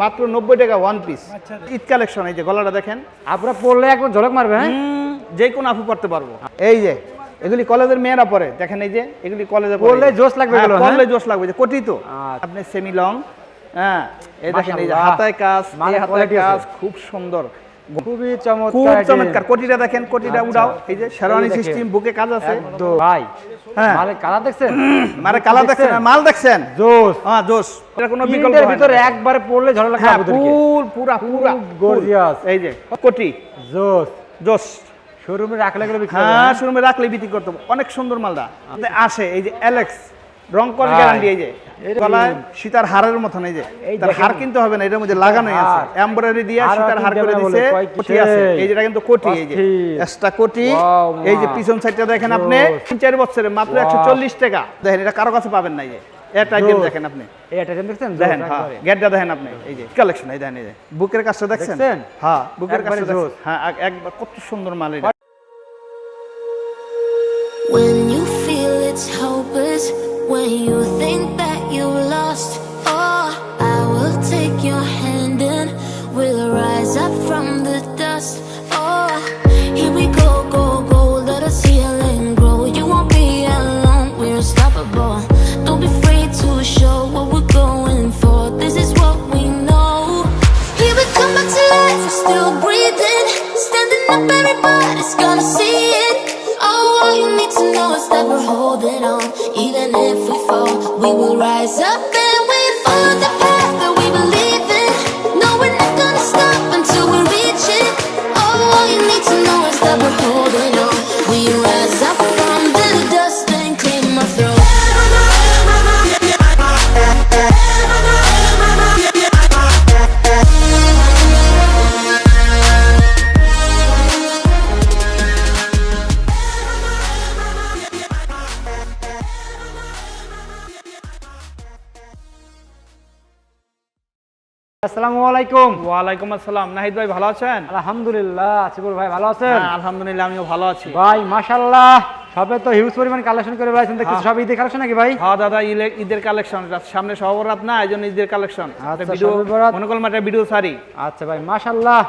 মাত্র নব্বই টাকা ওয়ান পিস আচ্ছা। ঈদ কালেকশন এই যে গলাটা দেখেন। আপনারা পড়লে একবার ঝলক মারবে হ্যাঁ? যে কোনো আপু পড়তে পারব। এই যে এগুলি কলেজের মেয়েরা পরে। দেখেন এই যে এগুলি কলেজে পড়লে জোশ লাগবে হ্যাঁ, হ্যাঁ? পরলে জোশ লাগবে যে কোটি তো। আচ্ছা। আপনি সেমি লং হ্যাঁ এই দেখেন এই যে হাতায় কাজ হাতায় কাজ খুব সুন্দর। খুবই খুব চমৎকার। কোটিটা দেখেন কোটিটা আচ্ছা। উড়াও। এই যে শেরওয়ানি সিস্টেম বুকে কাজ আছে। ভাই হ্যাঁ। মালের কালার দেখছেন? মানে কালার দেখছেন? মাল দেখছেন? জোস হ্যাঁ জোস এটা কোনো বিকল্প প্রিন্টের না। ভিতরে একবারে পড়লে হ্যাঁ পুরা পুরা। এই যে কোটি। জোস জোস শোরুমে রাখলে হ্যাঁ? শোরুমে রাখলে বিক্রি করতে অনেক সুন্দর মালটা। আসে এই যে অ্যালেক্স রং করে ভাই, গ্যারান্টি এই যে গলায় সীতার হারের মতন এই যে তার হার কিনতে হবে না এটার মধ্যে লাগানোই আছে। এমব্রয়ডারি দিয়ে সীতার হার করে কোটি আছে। এই যেটা কিন্তু কোটি এই যে এক্সট্রা কোটি। এই যে পিছন সাইডটা দেখেন আপনি তিন চার বছরে মাত্র Wow. একশো চল্লিশ টাকা। দেখেন এটা কারও কাছে পাবেন না এই যে। এটা আইটেম দেখেন আপনি। এই একটা দেখছেন? দেখেন হ্যাঁ গেটটা দেখেন আপনি এই যে কালেকশন এই দেখেন এই যে। বুকের কাজটা দেখছেন? দেখছেন? হ্যাঁ বুকের একবারে কাজটা দেখছেন। হ্যাঁ একবার কত সুন্দর মাল এটা। all of the আলাইকুম। ওয়ালাইকুম আসসালাম। নাহিদ ভাই ভালো আছেন? আলহামদুলিল্লাহ ভাই ভালো আছেন? হ্যাঁ আলহামদুলিল্লাহ আমিও ভালো আছি। ভাই মাশাআল্লাহ সবে তো হিউজ পরিমাণ কালেকশন করে দেখতেছি সব ঈদের কালেকশন নাকি ভাই? হ্যাঁ দাদা ঈদের কালেকশন সামনে না এই জন্য ঈদের কালেকশন আচ্ছা, ভিডিও ভিডিও সারি আচ্ছা ভাই মাশাআল্লাহ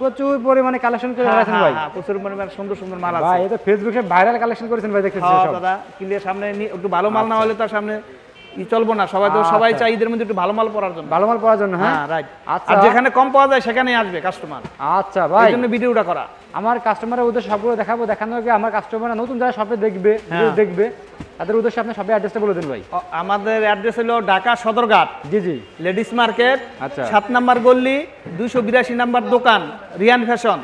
প্রচুর পরিমাণে কালেকশন করে হ্যাঁ, বেড়াইছেন ভাই। হ্যাঁ, প্রচুর পরিমাণে সুন্দর সুন্দর মাল ভাই আছে। এটা ফেসবুকে ভাইরাল কালেকশন করেছেন ভাই দেখতেছি হ্যাঁ সব। দাদা কিনলে সামনে একটু ভালো মাল না হলে তার সামনে চলবো না সবাই তো সবাই আচ্ছা। চাই ঈদের মধ্যে একটু ভালো মাল পড়ার জন্য। ভালো মাল পাওয়ার জন্য হ্যাঁ? হ্যাঁ রাইট আচ্ছা। আর যেখানে কম পাওয়া যায় সেখানেই আসবে কাস্টমার আচ্ছা ভাই। এই জন্য ভিডিওটা করা। আমার কাস্টমারের উদ্দেশ্যে সবগুলো দেখাবো দেখানোর আগে আমার কাস্টমার নতুন যারা শপে দেখবে হ্যাঁ। দেখবে তাদের উদ্দেশ্যে আপনি সবাই অ্যাড্রেসটা বলে দিন ভাই। আমাদের অ্যাড্রেস হলো ঢাকা সদরঘাট। জি জি। লেডিস মার্কেট আচ্ছা। সাত নাম্বার গল্লি দুইশো বিরাশি নাম্বার দোকান রিয়ান ফ্যাশন।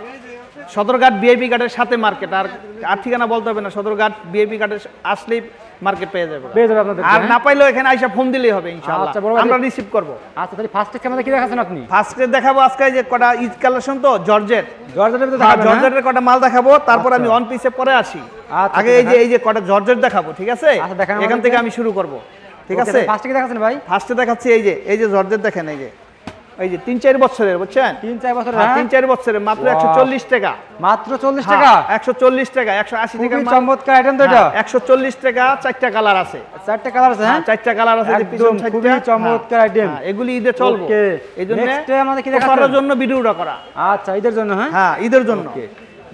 সদরঘাট বিআইপি ঘাটের সাথে মার্কেট আর আর ঠিকানা বলতে হবে না সদরঘাট বিআইপি ঘাটের আসলেই মার্কেট পেয়ে যাবে। পেয়ে যাবে আপনাদের আর না পাইলেও এখানে আইসা ফোন দিলেই হবে ইনশাআল্লাহ। আচ্ছা, আমরা রিসিভ করব। আচ্ছা তাহলে ফার্স্ট টেক আমাদের কি দেখাচ্ছেন আপনি? ফার্স্টে দেখাবো আজকে যে কটা ঈদ কালেকশন তো জর্জেট জর্জেটের হ্যাঁ, হ্যাঁ? জর্জেটের কটা মাল দেখাবো তারপর আমি আচ্ছা। অন পিসে পরে আসি। আচ্ছা, আগে এই যে এই যে কটা জর্জেট দেখাবো ঠিক আছে? আচ্ছা, এখান থেকে আমি শুরু করব ঠিক আছে? ফার্স্ট টেকে দেখাচ্ছেন ভাই? ফার্স্টে দেখাচ্ছি এই যে এই যে জর্জেট দেখেন এই যে। এই যে তিন চার বছরের বুঝছেন? তিন চার বছরের হ্যাঁ, তিন চার বছরের মাত্র একশো চল্লিশ টাকা। মাত্র চল্লিশ টাকা? একশো চল্লিশ টাকা একশো আশি টাকা চমৎকার আইটেম তো এটা। একশো চল্লিশ টাকা চারটা কালার আছে। চারটা কালার আছে হ্যাঁ হ্যাঁ, চারটা কালার আছে একদম, খুবই চমৎকার আইটেম হ্যাঁ, এগুলি ঈদে চলবে. এই জন্য আমাদের কি দেখার জন্য ভিডিওটা করা। আচ্ছা ঈদের জন্য হ্যাঁ? হ্যাঁ ঈদের জন্য.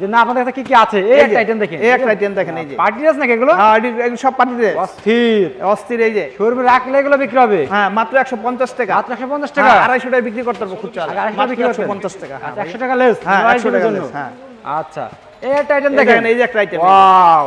যে না আপনাদের কাছে কি কি আছে? এই একটা আইটেম দেখেন। এই একটা আইটেম দেখেন এই যে। পার্টি ড্রেস নাকি এগুলো? হ্যাঁ সব পাঠিয়ে অস্থির। অস্থির এই যে। শোরুমে রাখলে এগুলো বিক্রি হবে? হ্যাঁ মাত্র একশো পঞ্চাশ টাকা। মাত্র একশো পঞ্চাশ টাকা? হ্যাঁ, আড়াইশো টাকা বিক্রি করতে পারব খুচরা। আগে আড়াইশো মাত্র বিক্রি একশো করতেন? পঞ্চাশ টাকা হ্যাঁ, আচ্ছা একশো টাকা লেস হ্যাঁ, 100 টাকা জন্য। less, হ্যাঁ। আচ্ছা এই একটা আইটেম দেখেন দেখেন, এই যে একটা এই ওয়াও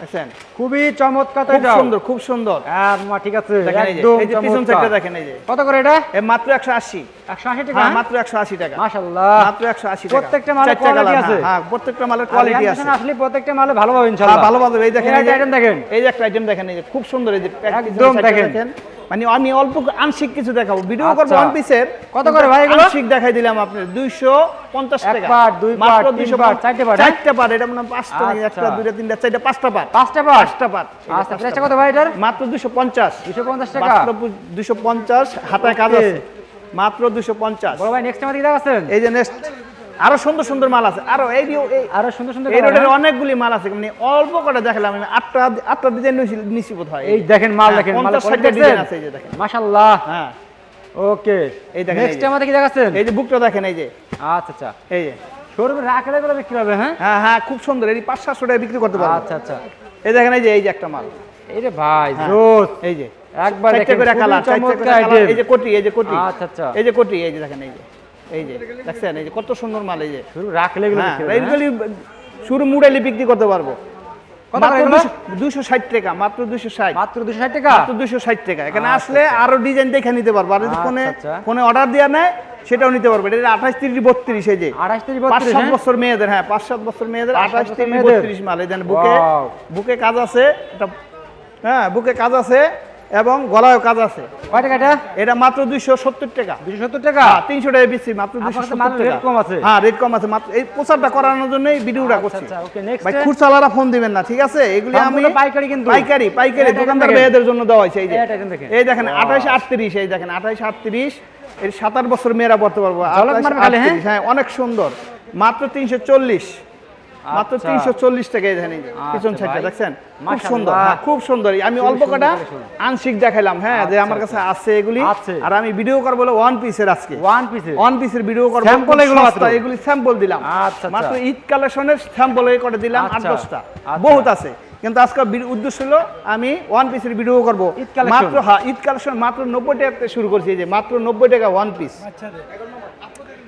দেখছেন খুবই চমৎকার খুব সুন্দর খুব সুন্দর। হ্যাঁ মা, ঠিক আছে। দেখেন এই যে, একদম এই যে পিছন সাইডটা দেখেন এই যে। কত করে এটা? মাত্র একশো আশি। আশি একশো আশি টাকা মাত্র একশো আশি টাকা। মাশাল্লাহ মাত্র একশো আশি টাকা। প্রত্যেকটা মালের চারটা আছে। হ্যাঁ, প্রত্যেকটা মালের কোয়ালিটি আছে। আসলে প্রত্যেকটা মালে ভালো পাবে ইনশাআল্লাহ। ভালো ভালো এই দেখেন এই এই দেখেন এই যে একটা আইটেম দেখেন এই যে খুব সুন্দর এই যে একদম পিছনের side টা দেখেন। মানে আমি অল্প আংশিক কিছু দেখাবো। ভিডিও করব আচ্ছা। ওয়ান পিসের কত করে ভাই এগুলো? আংশিক দেখাই দিলাম আপনি দুইশো পঞ্চাশ এক টাকা। দুই মাত্র তিন 250 চারটে part, হ্যাঁ? চারটে পার এটা মানে পাঁচটা নেই, আচ্ছা। একটা দুইটা তিনটা চারটা পাঁচটা পার পাঁচটা পার পাঁচটা পার আচ্ছা কত ভাই এটার? মাত্র দুশো পঞ্চাশ। দুশো পঞ্চাশ টাকা? মাত্র দুশো পঞ্চাশ হাতায় কাজ আছে। মাত্র দুশো পঞ্চাশ। বড় ভাই নেক্সট আমাদের কি দেখাচ্ছেন? এই যে নেক্সট আরও সুন্দর সুন্দর মাল আছে। আরও এই আরও সুন্দর সুন্দর এই রোডের হ্যাঁ? অনেকগুলি মাল আছে। মানে অল্প করে দেখালাম আমি আটটা আটটা ডিজাইন নিছি বোধ হয় এই দেখেন মাল হ্যাঁ, দেখেন মালের ডিজাইন আছে এই যে দেখেন। মাশাআল্লাহ। হ্যাঁ। ওকে এই দেখেন, নেক্সট। আমাদের কি দেখাচ্ছেন? এই যে বুকটা দেখেন এই যে। আচ্ছা আচ্ছা। এই যে। শোরুমে রাখলে এগুলো বিক্রি হবে হ্যাঁ? হ্যাঁ হ্যাঁ খুব সুন্দর। এই পাঁচ সাতশো টাকা বিক্রি করতে পারব। আচ্ছা আচ্ছা। এই দেখেন এই যে এই যে একটা মাল। এই রে ভাই হ্যাঁ। জোস। এই যে। একবার দেখেন করে কালার চমৎকার এই যে কোটি এই যে কোটি। আচ্ছা, আচ্ছা। এই যে কোটি এই যে দেখেন এই যে এই যে দেখছেন? এই যে কত সুন্দর মাল এই যে। শুরু রাখলে হ্যাঁ? এইগুলি শুরু মুড়াইলে বিক্রি করতে পারব। কত মাত্র করে এগুলো? দুশো ষাট টাকা মাত্র দুশো ষাট। মাত্র দুশো ষাট টাকা? মাত্র দুশো ষাট টাকা। এখানে আসলে আরও ডিজাইন দেখে নিতে পারব। আর যদি আচ্ছা, ফোনে আচ্ছা। ফোনে অর্ডার দেওয়া নেয় সেটাও নিতে পারবে। এটা আঠাশ তিরিশ বত্রিশ এই যে। আঠাশ থেকে পাঁচ বত্রিশ সাত হ্যাঁ? বছর মেয়েদের হ্যাঁ পাঁচ সাত বছর মেয়েদের আঠাশ তিরিশ বত্রিশ মাল। এই বুকে বুকে কাজ আছে এটা হ্যাঁ বুকে কাজ আছে। এবং গলায় কাজ আছে। কয় টাকা এটা? এটা মাত্র দুইশো সত্তর টাকা। দুশো সত্তর টাকা? হ্যাঁ, তিনশো টাকা বেশি মাত্র টাকা। কম আছে? হ্যাঁ রেট কম আছে। মাত্র এই প্রচারটা করানোর জন্যই ভিডিওটা আচ্ছা, করছি। আচ্ছা, ভাই? ফোন দিবেন না ঠিক আছে? এগুলি আমি পাইকারি কিন্তু? পাইকারি পাইকারি দোকানদার। মেয়েদের জন্য দেওয়া হয়েছে এই যে। এই দেখেন আঠাশ আটত্রিশ এই দেখেন আঠাশ আটত্রিশ। এই সাত আট বছর মেয়েরা পড়তে পারব। ঝলক 28, মারবে খালি, হ্যাঁ? হ্যাঁ অনেক সুন্দর। মাত্র তিনশো চল্লিশ। মাত্র আচ্ছা। তিনশো চল্লিশ টাকা এই এই যে, আচ্ছা পিছন সাইডটা দেখছেন? খুব সুন্দর হ্যাঁ, খুব সুন্দর। আমি অল্প কটা। আংশিক দেখাইলাম হ্যাঁ যে আচ্ছা, আমার কাছে আছে এগুলি। আর আমি ভিডিও করব বলে ওয়ান পিসের আজকে। ওয়ান পিসে ওয়ান পিসের ভিডিও করব। খুব এগুলো এগুলি স্যাম্পল দিলাম। আচ্ছা। মাত্র ঈদ কালেকশনের স্যাম্পল করে দিলাম আট দশটা। বহুত আছে। কিন্তু আজকে উদ্দেশ্য হলো আমি ওয়ান পিসের ভিডিও করব? মাত্র হ্যাঁ ঈদ কালেকশন মাত্র নব্বই টাকা শুরু করছি। যে মাত্র নব্বই টাকা ওয়ান পিস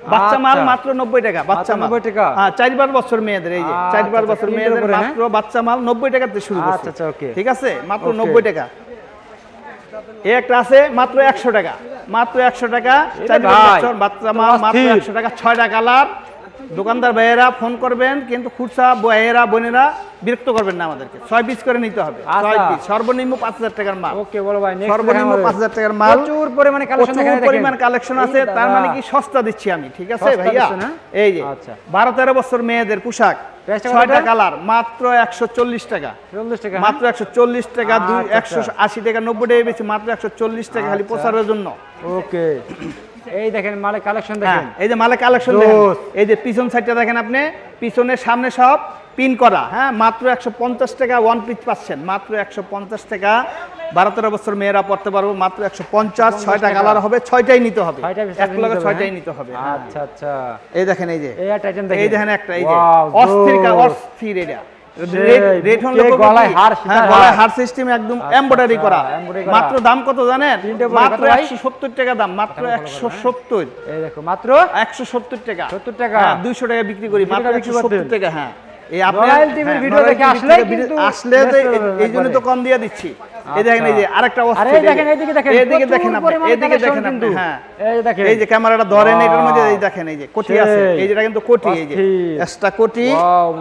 বাচ্চা মাল আচ্ছা। মাত্র নব্বই টাকা বাচ্চা মাল 90 টাকা? হ্যাঁ চারবার বছর মেয়েদের এই যে আচ্ছা, চার পাঁচ আচ্ছা, বছর মেয়েদের হ্যাঁ? মাত্র বাচ্চা মাল নব্বই টাকাতে শুরু করছি আচ্ছা, আচ্ছা, ওকে ঠিক আছে মাত্র Okay. নব্বই টাকা এই একটা আছে মাত্র একশো টাকা মাত্র একশো টাকা চার পাঁচ বছর বাচ্চা মাল মাত্র অস্থির। একশো টাকা ছয়টা কালার দোকানদার ভাইয়েরা ফোন করবেন কিন্তু খুচরা ভাইয়েরা বোনেরা বিরক্ত করবেন না আমাদেরকে। ছয় পিস করে নিতে হবে। আচ্ছা। সর্বনিম্ন পাঁচ হাজার টাকার মাল। ওকে বলো ভাই সর্বনিম্ন পাঁচ হাজার টাকার মাল। প্রচুর পরিমাণে কালেকশন প্রচুর পরিমাণ কালেকশন আছে। তার মানে কি সস্তা দিচ্ছি আমি ঠিক আছে ভাইয়া? হ্যাঁ? এই যে আচ্ছা। বারো তেরো বছর মেয়েদের পোশাক। ছয়টা কালার মাত্র একশো চল্লিশ টাকা। টাকা হ্যাঁ? মাত্র একশো চল্লিশ টাকা দুই আচ্ছা, একশো। আশি টাকা নব্বই টাকা বেশি মাত্র একশো চল্লিশ টাকা খালি। প্রচারের জন্য। ওকে। এই দেখেন মালে কালেকশন হ্যাঁ দেখেন। এই যে মালে কালেকশন। এই যে পিছন সাইডটা দেখেন আপনি পিছনের সামনে সব পিন করা হ্যাঁ মাত্র একশো পঞ্চাশ টাকা ওয়ান পিস পাচ্ছেন মাত্র একশো পঞ্চাশ টাকা। বারো তেরো বছর মেয়েরা পড়তে পারব মাত্র একশো পঞ্চাশ ছয়টা কালার হবে ছয়টাই নিতে হবে। এক লগে ছয়টাই হ্যাঁ? নিতে হবে হ্যাঁ। আচ্ছা আচ্ছা। এই দেখেন এই যে। এই দেখেন। একটা এই যে। অস্থির অস্থির এটা। সেই, রেট- রেট হলো বুকে কত গলায় হার, হ্যাঁ গলায় হার। হার সিস্টেম একদম এমব্রয়ডারি করা। মাত্র দাম কত জানেন? মাত্র কত ভাই? একশো সত্তর টাকা দাম মাত্র একশো সত্তর। এই দেখো মাত্র? একশো সত্তর টাকা। 70 টাকা? হ্যাঁ দুইশো টাকা বিক্রি করি মাত্র? টাকা হ্যাঁ। এই হ্যাঁ, ভিডিও দেখে কিন্তু আসলে তো এই- জন্য তো কম দিয়ে দিচ্ছি। এই দেখেন এই যে আরেকটা আরে অস্থির এই এই যে- দেখেন, এইদিকে দেখেন, এইদিকে দেখেন আপনি এইদিকে দেখেন আপনি হ্যাঁ। এই দেখেন। এই যে ক্যামেরাটা ধরেন এটার মধ্যে এই দেখেন এই যে কোটি আছে। এই যেটা কিন্তু কোটি এই যে এক্সট্রা কোটি।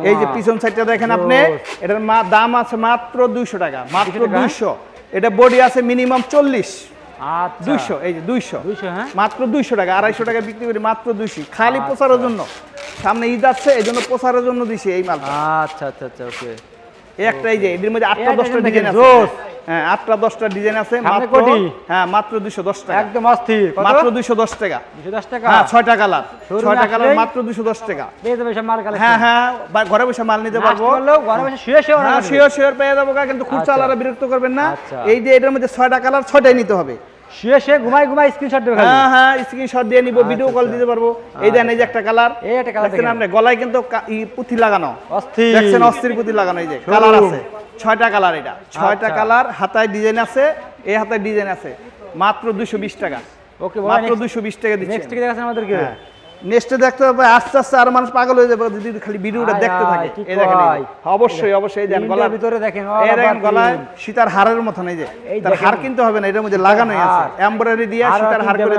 এই যে পিছন সাইডটা দেখেন আপনি এটার দাম আছে মাত্র দুইশো টাকা মাত্র 200 এটা বডি আছে মিনিমাম চল্লিশ। আচ্ছা। দুইশো এই যে দুইশো। 200 হ্যাঁ? মাত্র দুইশো টাকা আড়াইশো টাকা বিক্রি করি মাত্র দুইশো। খালি প্রচারের জন্য। সামনে ঈদ আছে এই জন্য প্রচারের জন্য দিছি এই মাল আচ্ছা আচ্ছা আচ্ছা ওকে। এই একটা এই যে এদের মধ্যে আটটা দশটা ডিজাইন আছে। হ্যাঁ আটটা দশটা ডিজাইন আছে। মাত্র হ্যাঁ মাত্র দুইশো দশ টাকা। একদম অস্থির। মাত্র দুইশো দশ টাকা। 210 টাকা? হ্যাঁ ছয়টা কালার। ছয়টা কালার মাত্র দুইশো দশ টাকা। হ্যাঁ হ্যাঁ ঘরে বসে মাল নিতে পারব। ঘরে বসে শুয়ে শুয়ে হ্যাঁ পেয়ে যাব কিন্তু খুব আচ্ছা। চালারা বিরক্ত করবেন না। আচ্ছা। এই যে এটার মধ্যে ছয়টা কালার ছয়টাই নিতে হবে। শুয়ে শুয়ে ঘুমাই ঘুমাই স্ক্রিনশট দেবে হ্যাঁ হ্যাঁ স্ক্রিনশট দিয়ে নিব ভিডিও কল দিতে পারব। এই দেন এই যে একটা কালার এই একটা কালার দেখেন। আপনি গলায় কিন্তু লাগানো। অস্থির। দেখছেন অস্থির পুঁথি লাগানো এই যে কালার আছে। ছয়টা কালার এটা। ছয়টা আচ্ছা। কালার হাতায় ডিজাইন আছে এই হাতায় ডিজাইন আছে। মাত্র দুশো বিশ টাকা। ওকে মাত্র দুশো বিশ টাকা দিচ্ছি নেক্সট কি দেখাচ্ছেন আমাদেরকে? নেক্সটে দেখতে হবে আস্তে আস্তে আর মানুষ পাগল হয়ে যাবে যদি খালি ভিডিওটা দেখতে থাকে। এই দেখেন? অবশ্যই অবশ্যই এর গলার ভিতরে দেখেন, এই দেখেন গলায়। সীতার হারের মতন এই যে। তার দেখেন। হার কিনতে হবে না এটার মধ্যে লাগানোই আছে। এমব্রয়ডারি দিয়ে সীতার হার করে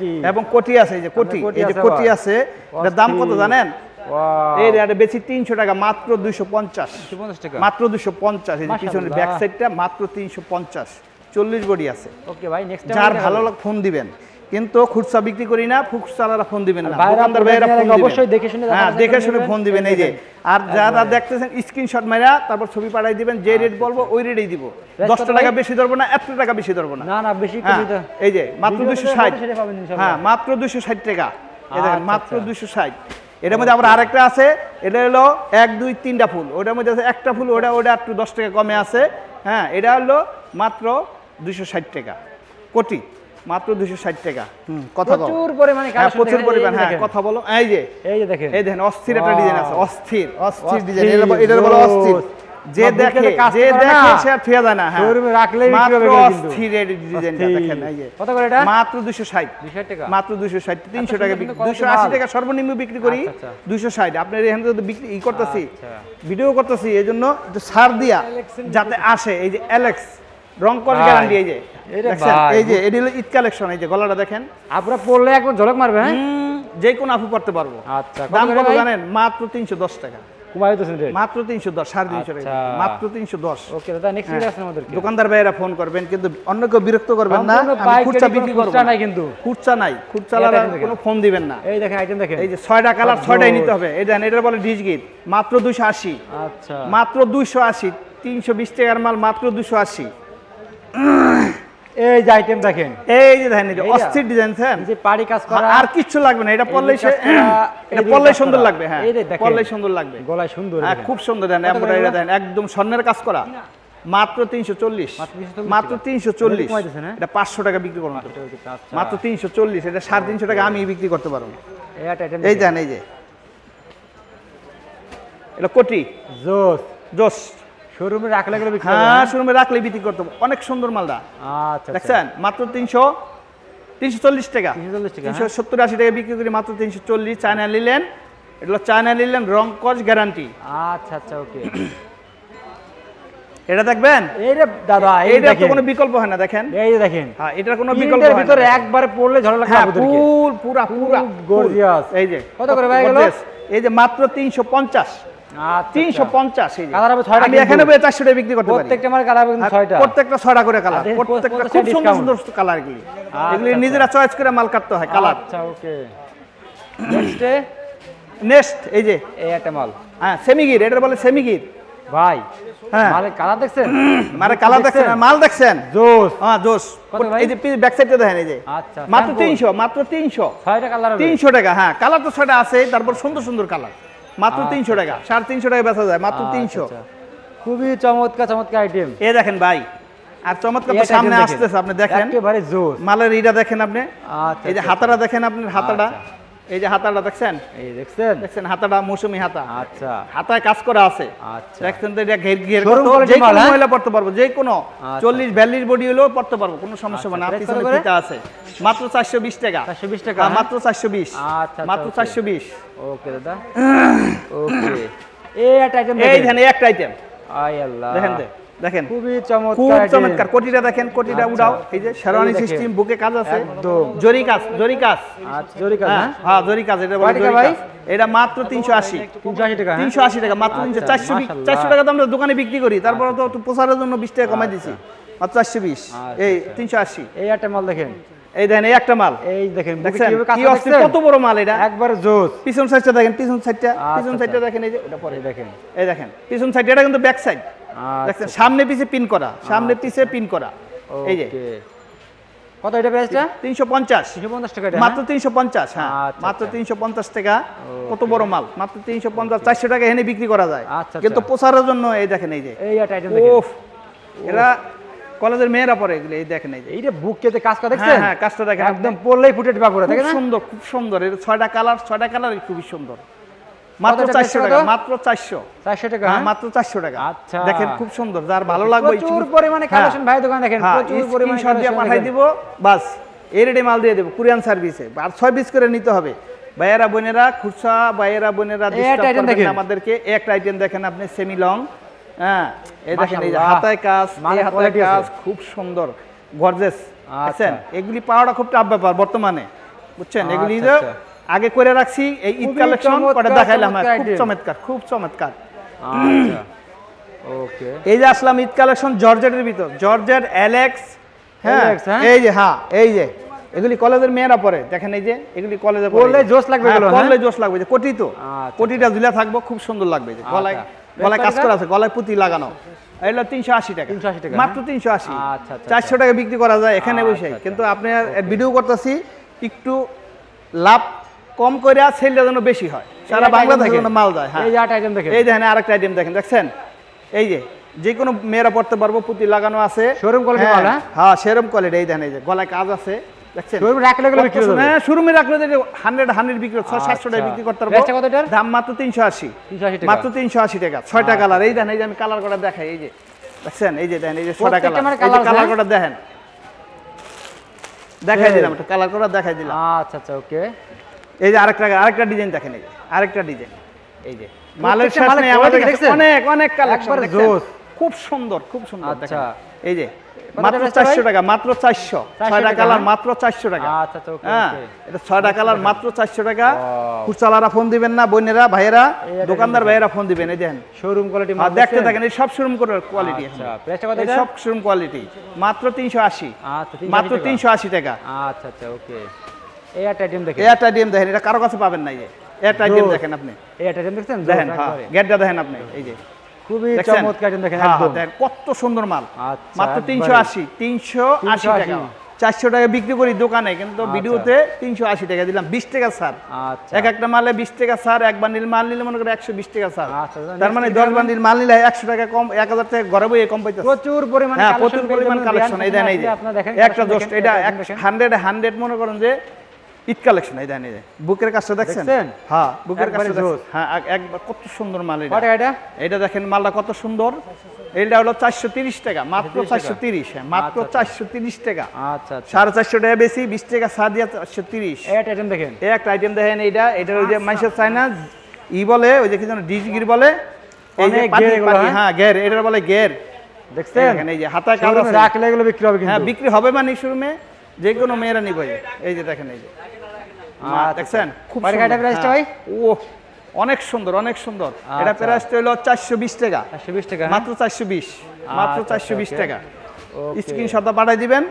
কি? এবং কোটি আছে এই যে কোটি। এই যে কোটি আছে এটার দাম কত জানেন? Wow, এই বেশি তিনশো টাকা মাত্র দুইশো পঞ্চাশ। মাত্র দুশো পঞ্চাশ এই যে পিছনের ব্যাক সাইডটা মাত্র তিনশো পঞ্চাশ। চল্লিশ বডি আছে। ওকে ভাই নেক্সট যার ভালো লাগে ফোন দিবেন। কিন্তু খুচরা বিক্রি করি না খুচরারা ফোন দিবেন না। দোকানদার ভাইয়েরা ফোন দিবেন। অবশ্যই দেখে শুনে হ্যাঁ দেখে শুনে ফোন দিবেন এই যে। আর যারা দেখতেছেন স্ক্রিনশট মাইরা তারপর ছবি পাঠাই দিবেন যে রেট বলব ওই রেটেই দিব। Rate দশটা কত টাকা বেশি ধরবো না এত টাকা বেশি ধরবো না। না না বেশি হ্যাঁ, কমিতে এই যে মাত্র ভিডিও দুশো দেখে ষাট। সেটা পাবেন ইনশাআল্লাহ। হ্যাঁ মাত্র দুশো ষাট টাকা। এই দেখেন আচ্ছা, মাত্র আচ্ছা। দুশো ষাট। এটার মধ্যে আবার আরেকটা আছে এটা হলো এক দুই তিনটা ফুল। ওটার মধ্যে আছে একটা ফুল ওটা ওটা একটু দশ টাকা কমে আছে। হ্যাঁ এটা হলো মাত্র দুশো ষাট টাকা। কোটি। মাত্র দুশো ষাট টাকা। কথা বলো। প্রচুর পরিমাণে হ্যাঁ কালেকশন প্রচুর পরিমাণ হ্যাঁ কথা বলো। এই যে এই যে দেখেন। এই দেখেন অস্থির একটা ডিজাইন আছে অস্থির অস্থির ডিজাইন এটার বলে অস্থির। যে দেখে যে দেখে সে আর ফিরে যায় না হ্যাঁ। শোরুমে রাখলেই বিক্রি মাত্র হবে কিন্তু। অস্থির এই ডিজাইনটা দেখেন এই যে। কত করে এটা? মাত্র দুশো ষাট। 260 টাকা। মাত্র দুশো ষাট তিনশো সুন্দর টাকা সুন্দর বিক্রি। quality দুশো আশি মাল। টাকা সর্বনিম্ন বিক্রি করি। আচ্ছা, আচ্ছা। দুশো ষাট আপনার এখানে যদি বিক্রি ই করতেছি। আচ্ছা। ভিডিও করতেছি এই জন্য একটু ছাড় দিয়া যাতে আসে। এই যে অ্যালেক্স রং ভাই, গ্যারান্টি এই যে। এটা এই যে এটি হলো ঈদ কালেকশন এই যে গলাটা দেখেন। আপনারা পড়লে একবার ঝলক মারবে হ্যাঁ? যে কোনো আপু পড়তে পারব। আচ্ছা দাম কত জানেন? মাত্র তিনশো দশ টাকা। কুমাই তো রেট মাত্র তিনশো দশ সাড়ে তিনশো টাকা। আচ্ছা। মাত্র তিনশো দশ। ওকে দাদা নেক্সট আছে আমাদের দোকানদার ভাইয়েরা ফোন করবেন কিন্তু অন্য কেউ বিরক্ত করবেন না। সম্পূর্ণ আমি পাইকারি, খুচরা বিক্রি করব নাই কিন্তু। খুচরা নাই। খুচরালারা। কোনো ফোন দিবেন না। এই দেখেন আইটেম দেখেন। এই যে ছয়টা কালার ছয়টাই নিতে হবে। এই এটার বলে গিট। মাত্র দুশো আশি। আচ্ছা। মাত্র দুইশো আশি। তিনশো বিশ টাকার মাল মাত্র দুশো আশি। এই যে আইটেম দেখেন। এই যে দেখেন এই অস্থির ডিজাইন এই যে পাড়ি কাজ করা। আর কিচ্ছু লাগবে না এটা করা, এটা কাজ সুন্দর লাগবে হ্যাঁ এই দেখেন। পড়লেই সুন্দর লাগবে। গলায় সুন্দর হ্যাঁ খুব সুন্দর দেন এমব্রয়ডারি? দেন একদম স্বর্ণের কাজ করা। মাত্র তিনশো চল্লিশ। মাত্র 340 তিনশো চল্লিশ। না? এটা পাঁচশো টাকা বিক্রি আচ্ছা। মাত্র তিনশো চল্লিশ এটা সাড়ে তিনশো টাকা আমি বিক্রি করতে পারব। এই একটা এই দেন এই যে। এটা কোটি। জোস। জোস। শোরুমে রাখলে গেলে বিক্রি হ্যাঁ হ্যাঁ? শোরুমে রাখলে বিক্রি করতে অনেক সুন্দর মালটা আচ্ছা আচ্ছা। দেখছেন? মাত্র তিনশো তিনশো চল্লিশ টাকা। 340 টাকা, তিনশো সত্তর আশি টাকা বিক্রি করি মাত্র তিনশো চল্লিশ। চায়না নিলেন এটা হলো চায়না নিলেন রং কস গ্যারান্টি। আচ্ছা আচ্ছা ওকে। এটা দেখবেন? এই রে দাদা এই এইটার তো কোনো বিকল্প হয় না দেখেন। এই দেখেন। হ্যাঁ এটার কোনো বিকল্প হয় ভিতরে একবারে পড়লে ঝড় লাগবে হ্যাঁ ফুল পুরা পুরা gorgeous। এই যে কত করে ভাই gorgeous। এই যে মাত্র তিনশো পঞ্চাশ। আচ্ছা তিনশো পঞ্চাশ এই যে। কালার হবে ছয়টা আমি এখানে চারশো টাকা বিক্রি করতে প্রত্যেকটা আমার কালার হবে কিন্তু আর ছয়টা। প্রত্যেকটা ছয়টা করে কালার। প্রত্যেকটা প্রত্যেকটা খুব সুন্দর সুন্দর কালার এগুলি আচ্ছা, এগুলি আচ্ছা। নিজেরা চয়েস করে মাল কাটতে হয় কালার। আচ্ছা ওকে নেক্সটে নেক্সট এই যে। এই একটা মাল। হ্যাঁ সেমিগির এটা বলে সেমিগির। ভাই হ্যাঁ। মালের কালার দেখছেন? মানে কালার দেখছেন মাল দেখছেন? জোস। হ্যাঁ জোস। এই যে ব্যাক দেখেন এই যে। আচ্ছা, মাত্র sample। তিনশো মাত্র তিনশো। কালার হবে। তিনশো টাকা হ্যাঁ কালার তো ছয়টা আছে তারপর সুন্দর সুন্দর কালার। মাত্র আচ্ছা, তিনশো টাকা সাড়ে তিনশো টাকা বেচা যায় মাত্র আচ্ছা, তিনশো। আচ্ছা। খুবই চমৎকার চমৎকার আইটেম এ দেখেন ভাই আর চমৎকার তো সামনে আসতেছে আপনি দেখেন। একেবারে মালের ইটা দেখেন আপনি। আচ্ছা এই যে আচ্ছা, হাতাটা দেখেন আপনি হাতাটা। আচ্ছা। এই যে হাতাটা দেখছেন? এই দেখছেন? দেখছেন হাতাটা মৌসুমি হাতা? আচ্ছা। হাতায় কাজ করা আছে। আচ্ছা। দেখছেন তো এটা ঘের ঘের যে কোনো হ্যাঁ? মহিলা পড়তে পারব যে কোনো আচ্ছা। চল্লিশ বিয়াল্লিশ বডি হলেও পড়তে পারব কোনো সমস্যা হবে না। আচ্ছা, পিছনে ফিতা আছে। মাত্র চারশো বিশ টাকা। 420 টাকা, হ্যাঁ, হ্যাঁ? মাত্র চারশো বিশ। আচ্ছা, মাত্র আচ্ছা, চারশো বিশ। ওকে দাদা। ওকে। এই একটা আইটেম এই দেখেন এই একটা আইটেম আই আল্লাহ। দেখেন দেখেন খুবই চমৎকার item। চমৎকার কোটিটা দেখেন কোটিটা আচ্ছা। উড়াও। এই যে শেরওয়ানি সিস্টেম বুকে কাজ আছে। একদম। জরি কাজ জরি কাজ আচ্ছা জরি কাজ হ্যাঁ হ্যাঁ? হ্যাঁ জরি কাজ এটা বলে ভাই? এটা মাত্র তিনশো আশি। 380 টাকা হ্যাঁ? তিনশো আশি টাকা মাত্র তিনশো। আচ্ছা, চারশো মাশাআল্লাহ। চারশো টাকা তো আমরা দোকানে বিক্রি করি তারপরে তো প্রচারের জন্য বিশ টাকা কমাই দিছি। মাত্র চারশো বিশ। আচ্ছা, এই আচ্ছা। তিনশো আশি। এই একটা মাল দেখেন। এই দেখেন এই একটা মাল। এই দেখেন কত বড় মাল এটা? একবার জোস। পিছন সাইডটা দেখেন পিছন সাইডটা পিছন আচ্ছা, সাইডটা আচ্ছা। দেখেন এই যে। ওটা পরে দেখেন। এই দেখেন পিছন সাইড এটা কিন্তু ব্যাক সাইড দেখছেন সামনে পিছে পিন করা সামনে পিছে পিন করা। এই যে। কত এটা প্রাইসটা তিনশো পঞ্চাশ। 350 টাকা এটা মাত্র তিনশো পঞ্চাশ হ্যাঁ। আচ্ছা, মাত্র আচ্ছা। তিনশো পঞ্চাশ টাকা। কত বড় মাল? মাত্র তিনশো পঞ্চাশ চারশো টাকা এনে বিক্রি করা যায়। আচ্ছা, কিন্তু আচ্ছা। প্রচারের জন্য এই দেখেন এই যে। এই আইটেম দেখেন। এরা কলেজের মেয়েরা পরে এগুলো এই দেখেন এই যে। এইটা বুক কেটে কাজ করা দেখছেন? হ্যাঁ, হ্যাঁ, কাজটা দেখেন। একদম পড়লেই ফুটে খুব দেখেন সুন্দর খুব সুন্দর। এর ছয়টা কালার ছয়টা কালার খুবই সুন্দর। মাত্র এটা চারশো কত? টাকা মাত্র চারশো 400 টাকা হ্যাঁ হ্যাঁ? মাত্র চারশো টাকা আচ্ছা। দেখেন খুব সুন্দর যার ভালো লাগবে প্রচুর পরিমাণে কালেকশন ভাই দোকান দেখেন প্রচুর পরিমাণে স্ক্রিনশট দিয়ে দেখেন। দিব বাস এই রেডি মাল দিয়ে দেবো কুরিয়ান সার্ভিসে আর ছয় পিস করে নিতে হবে ভাইয়েরা বোনেরা খুচরা ভাইয়েরা বোনেরা। আমাদেরকে একটা আইটেম দেখেন আপনি সেমি লং হ্যাঁ এই দেখেন এই হাতায় কাজ এই হাতায় কাজ খুব সুন্দর গর্জেস আচ্ছা। বুঝছেন এগুলি পাওয়াটা খুব টাফ ব্যাপার বর্তমানে বুঝছেন এগুলি আচ্ছা, আচ্ছা। আগে করে রাখছি এই ঈদ কালেকশন ওটা দেখাইলাম হ্যাঁ, খুব চমৎকার খুব চমৎকার। আচ্ছা ওকে। এই যে আসলাম ঈদ কালেকশন জর্জেটের ভিতর। জর্জেট অ্যালেক্স হ্যাঁ হ্যাঁ? এই যে হ্যাঁ এই যে। এগুলি কলেজের মেয়েরা পরে দেখেন এই যে এগুলি কলেজে পড়ে। পরলে জোশ লাগবে হ্যাঁ, হ্যাঁ? জোশ লাগবে যে কোটি তো। আচ্ছা, কোটিটা ঝুলে থাকব খুব সুন্দর লাগবে যে। গলায় আচ্ছা। গলায় কাজ করা আছে গলায় পুঁতি লাগানো। এগুলো তিনশো আশি টাকা। 380 টাকা, মাত্র তিনশো আশি। আচ্ছা, আচ্ছা, চারশো টাকা বিক্রি করা যায় এখানে আচ্ছা, বসে। আচ্ছা। কিন্তু আপনার ভিডিও করতেছি একটু লাভ কম করে সেলটা যেন বেশি হয়। সারা দেখেন। যেন মাল যায় হ্যাঁ। এই যে আট আইটেম দেখেন। এই দেখেন আরেকটা আইটেম দেখেন দেখছেন? এই যে যে কোনো মেয়েরা পড়তে পারব পুঁতি লাগানো আছে। Showroom quality হ্যাঁ, মাল, হ্যাঁ? হ্যাঁ সেরম কোয়ালিটি এই দেন এই যে গলায় কাজ আছে দেখছেন? রাখলে বিক্রি হয়ে যাবে? হ্যাঁ শোরুমে রাখলে হান্ড্রেড হান্ড্রেড বিক্রি ছয় সাতশো টাকা আচ্ছা। বিক্রি করতে পারব কত এটার? দাম মাত্র তিনশো আশি। 380 টাকা। মাত্র তিনশো আশি টাকা ছয়টা কালার এই দেন এই যে আমি কালার করা দেখাই এই যে দেখছেন? এই যে দেন এই যে কালার মানে এই যে কালার হ্যাঁ? দেখেন। দেখাই দিলাম একটা কালার করা দেখাই দিলাম। আচ্ছা আচ্ছা ওকে এই যে আরেকটা আরেকটা ডিজাইন দেখেন এই আরেকটা ডিজাইন এই যে মালের নেই আমাদের দেখছেন? অনেক অনেক কালেকশন দেখছেন জোস। খুব সুন্দর খুব সুন্দর আচ্ছা। এই যে মাত্র টাকা চারশো ভাই? টাকা মাত্র চারশো 400 ছয়টা কালার হ্যাঁ? মাত্র চারশো টাকা আচ্ছা আচ্ছা ওকে হ্যাঁ ওকে এটা ছয়টা কালার মাত্র চারশো টাকা Wow. খুচরালারা ফোন দিবেন না বোনেরা ভাইয়েরা দোকানদার ভাইয়েরা ফোন দিবেন এই দেখেন শোরুম কোয়ালিটি আর দেখতে থাকেন এই সব শোরুম কোয়ালিটি আচ্ছা, price টা কত এই এটা? সব শোরুম কোয়ালিটি মাত্র তিনশো আশি আচ্ছা মাত্র টাকা। তিনশো আশি টাকা আচ্ছা আচ্ছা ওকে এই একটা দেখেন। এয়ারটা ডিএম দেখেন এটা কারও কাছে পাবেন না এই যে। এয়ারটা ডিএম দেখেন আপনি। এই একটা দেখছেন? দেখেন জোস একবারে। গেটটা দেখেন আপনি এই যে। খুবই চমৎকার দেখেন দেখেন, কত সুন্দর মাল। মাত্র তিনশো আশি তিনশো আশি টাকা। চারশো টাকা বিক্রি করি দোকানে কিন্তু। ভিডিওতে তিনশো আশি টাকা দিলাম বিশ টাকা স্যার এক একটা মালে বিশ টাকা স্যার এক বান্ডিল মাল নিলে মনে করে একশো বিশ টাকা স্যার আচ্ছা, তার মানে দশ বান্ডিল মাল নিলে একশো টাকা কম এক হাজার টাকা ঘরে বইয়ে কম পাইতে প্রচুর পরিমাণে হ্যাঁ প্রচুর পরিমাণ কালেকশন এই দেন এই যে আসলে আপনারা দেখেন একটা collection এটা হান্ড্রেড হান্ড্রেড মনে করেন যে ঈদ কালেকশন এই যে বুকের কাজটা দেখছেন? হ্যাঁ বুকের কাজটা হ্যাঁ একবার কত সুন্দর মাল এটা। এটা দেখেন মালটা কত সুন্দর। এটা হলো চারশো তিরিশ টাকা মাত্র চারশো তিরিশ হ্যাঁ মাত্র আচ্ছা, আচ্ছা। চারশো তিরিশ টাকা। আচ্ছা আচ্ছা। সাড়ে চারশো টাকা বেশি বিশ টাকা দিয়ে চারশো তিরিশ। একটা আইটেম দেখেন। এই একটা আইটেম দেখেন এইটা। এটা ওই যে মানুষের চায় না ই বলে ওই যে কি যেন ডিজগির বলে। এই যে হ্যাঁ? হ্যাঁ গের। এটার বলে গের। দেখছেন? এই যে হাতায় আছে। রাখলে এগুলো বিক্রি হবে হ্যাঁ বিক্রি হবে মানে শোরুমে যে কোনো মেয়েরা নিবে। এই যে দেখেন এই যে। দেখছেন? খুব টাকা এটা price টা ভাই? ও অনেক সুন্দর অনেক সুন্দর। এটা আচ্ছা। প্রাইসটা হলো চারশো বিশ টাকা। একশো বিশ টাকা হ্যাঁ? মাত্র চারশো বিশ মাত্র আচ্ছা, চারশো বিশ okay. টাকা। Okay. স্ক্রিনশটটা পাঠাই দিবেন।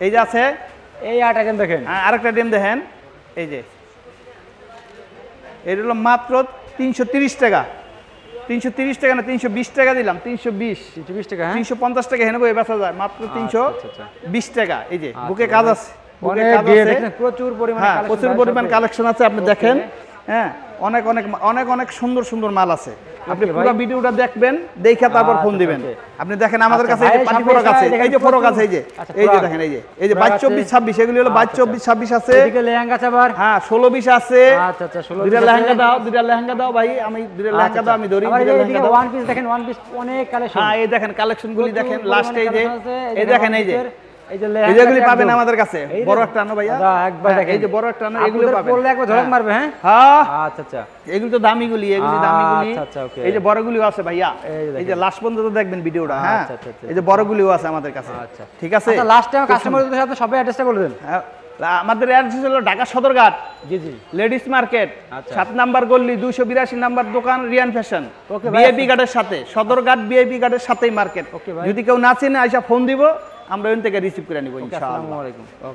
এই যে আছে। এই আট আইটেম দেখেন। আ- আরেকটা ডিম দেখেন। এই যে। এটা হলো মাত্র তিনশো তিরিশ টাকা। তিনশো তিরিশ টাকা না তিনশো বিশ টাকা দিলাম তিনশো বিশ। তিনশো বিশ টাকা হ্যাঁ। তিনশো পঞ্চাশ টাকা হেনে বই বেচা যায়। মাত্র তিনশো আচ্ছা, আচ্ছা। বিশ টাকা। এই যে আচ্ছা, বুকে কাজ আছে। অনেক প্রচুর পরিমাণে হ্যাঁ প্রচুর পরিমাণ কালেকশন আছে আপনি দেখেন। হ্যাঁ অনেক অনেক অনেক অনেক সুন্দর সুন্দর মাল আছে। আপনি পুরো ভিডিওটা দেখবেন দেখে তারপর ফোন আচ্ছা, দিবেন আপনি দেখেন আমাদের আচ্ছা, কাছে এই যে সামনে ফরক আছে এই যে ফরক আছে এই যে আচ্ছা, এই যে দেখেন এই যে এই যে ফ্রক বাইশ আছে। চব্বিশ ছাব্বিশ এগুলি হলো বাইশ আচ্ছা, চব্বিশ ছাব্বিশ আছে। এদিকে লেহেঙ্গা আছে আবার। হ্যাঁ ষোলো বিশ আছে। আচ্ছা আচ্ছা দুইটা লেহেঙ্গা দাও দুইটা লেহেঙ্গা দাও ভাই আমি দুইটা আচ্ছা, লেহেঙ্গা দাও আমি ধরি দুইটা লেহেঙ্গা দাও। ওয়ান পিস দেখেন ওয়ান পিস অনেক কালেকশন হ্যাঁ এই দেখেন কালেকশন গুলি দেখেন লাস্টে এই যে এই দেখেন এই যে। পাবেন আমাদের কাছে। বড় একটা আনো ভাইয়া। একবার হ্যাঁ, এই যে বড় একটা আনো এগুলো আপনাদের একবার ঝলক হ্যাঁ। মারবে হ্যাঁ? হ্যাঁ আচ্ছা আচ্ছা। এগুলি তো দামিগুলি এগুলি দামিগুলি। আচ্ছা, আচ্ছা, okay. এই যে বড়গুলিও আছে ভাইয়া। এই যে লাস্ট পর্যন্ত দেখবেন ভিডিওটা হ্যাঁ? আচ্ছা, আচ্ছা, আচ্ছা। এই যে বড়গুলিও আছে আমাদের কাছে। আচ্ছা। ঠিক আছে? আচ্ছা লাস্ট টাইম কাস্টমারদের সাথে সবাই অ্যাড্রেসটা বলে দেন। হ্যাঁ, আমাদের অ্যাড্রেস হলো ঢাকা সদরঘাট। জি জি। লেডিস মার্কেট আচ্ছা। সাত নাম্বার গল্লি দুইশো বিরাশি নাম্বার দোকান রিয়ান ফ্যাশন। বিএপি গার্ডের সাথে। সদরঘাট বিএপি গার্ডের সাথেই মার্কেট যদি কেউ না চেনে আইসা ফোন দিব। আমরা ওখান থেকে রিসিভ করে নিব আসসালামু ইনশাআল্লাহ। আলাইকুম। ওকে।